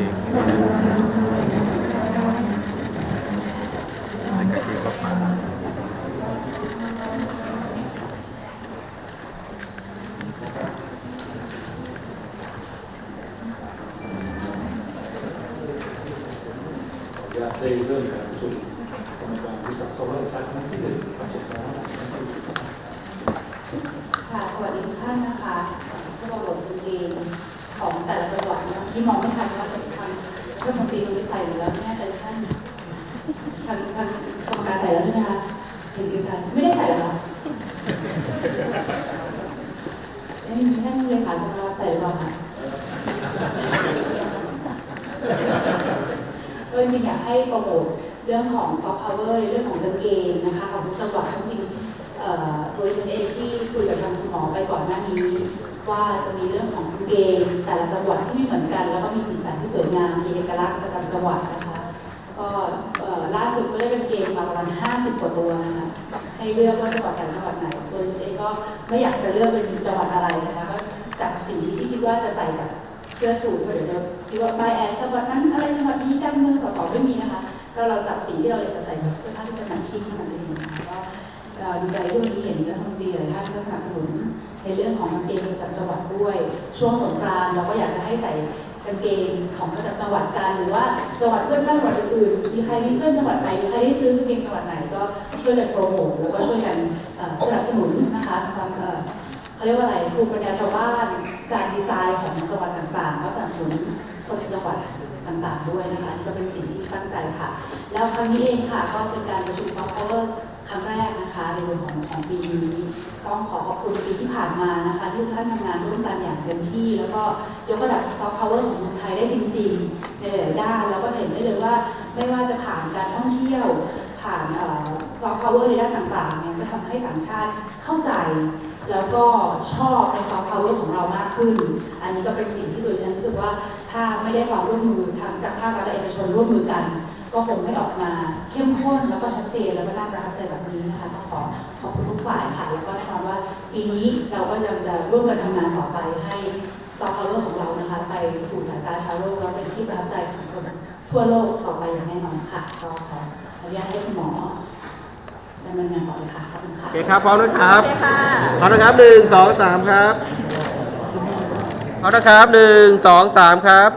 ริงแล้ก็ที่ก็มาได้เริ่มสะสมกรรมการผู้สะสมชั้นที่หนึ่งปาค่ะสวัสดีทุกท่านนะคะผู้ประกอบดนตรีของแต่ละจังหวัดที่มองไม่ทันว่า ใส่แล้วไม่แน่ใจท่านทางทางกรรมการใส่แล้วใช่ไหมคะถึงยืนยันไม่ได้ใส่หรอเอ้ยท่านเลขาจะมาใส่หรือเปล่าคะเออจริงอยากให้โปรโมทเรื่องของซอฟต์พาวเวอร์เรื่องของกางเกงนะคะของทุกจังหวัดจริงๆเอ่อโดยฉันเองที่คุยกับทางคุณหมอไปก่อนหน้านี้ ว่าจะมีเรื่องของ เกแต่ละจังหวัดที่ไม่เหมือนกัน แล้วก็มีสีสันที่สวยงามมีเอกลักษณ์ประจำจังหวัดนะคะก็ล่าสุดก็ได้กางเกงมาประมาณ 50 กว่าตัวนะคะให้เลือกว่าจังหวัดไหนจังหวัดไหนโดยฉันเองก็ไม่อยากจะเลือกเป็นจังหวัดอะไรนะคะก็จับสีที่คิดว่าจะใส่กับเสื้อสูทเดี๋ยวจะคิดว่าบายแอนจังหวัดนั้นอะไรจังหวัดนี้การเมืองสสไม่มีนะคะ ก็เราจับสีที่เราอยากจะใส่กับเสื้อผ้าที่จะแมทชิ่งเท่านั้นเองนะคะก็ดีใจที่วันนี้เห็นรัฐมนตรีหลายท่านก็สนับสนุนในเรื่องของกางเกงประจำจังหวัด ด้วย ช่วงสงกรานต์เราก็อยากจะให้ใส่กางเกงของระจำจังหวัดกันหรือว่าจังหวัดเพื่อนบ้านจังหวัดอื่นๆมีใครมีเพื่อนจังหวัดไหนหรือใครได้ซื้อกางเกงจังหวัดไหนก็ช่วยกันโปรโมทแล้วก็ช่วยกันสนับสนุนนะคะความเขาเรียกว่าอะไรภูมิปัญญาชาวบ้าน การดีไซน์ของจังหวัดต่างๆก็สนับสนุนคนในจังหวัดต่างๆด้วยนะคะนี่ก็เป็นสิ่งที่ตั้งใจค่ะ แล้วครั้งนี้เองค่ะก็เป็นการประชุมซอฟต์พาวร์ครั้งแรก นะคะในเรื่องของของปีนี้ต้องขอขอบคุณปีที่ผ่านมานะคะที่ท่านทำงานร่วมกันอย่างเต็มที่ แล้วก็ยกระดับซอฟต์พาวเวอร์ของเมืองไทยได้จริงๆในหลายๆด้านแล้วก็เห็นได้เลยว่าไม่ว่าจะผ่านการท่องเที่ยว ผ่านซอฟต์พาวเวอร์ในด้านต่างๆเนี่ยจะทำให้ต่างชาติเข้าใจแล้วก็ชอบในซอฟต์พาวเวอร์ของเรามากขึ้น อันนี้ก็เป็นสิ่งที่ตัวฉันรู้สึกว่าถ้าไม่ได้ความร่วมมือทางจากภาครัฐและเอกชนร่วมมือกัน ก็คงไม่ออกมาเข้มข้นแล้วก็ชัดเจนแล้วก็น่าประทับใจแบบนี้นะคะก็ขอขอบคุณทุกฝ่ายค่ะแล้วก็แน่นอนว่าปีนี้เราก็ยังจะร่วมกันทำงานต่อไปให้ซอฟต์พาวเวอร์ของเรานะคะ ไปสู่สายตาชาวโลกแล้วเป็นที่ประทับใจของคนทั่วโลกต่อไปอย่างแน่นอนค่ะก็ขออนุญาตให้คุณหมอดำเนินงานต่อเลยค่ะขอบคุณค่ะโอเคครับพร้อมนะครับโอเคค่ะพร้อมนะครับหนึ่งสองสามครับพร้อมนะครับหนึ่งสองสามครับ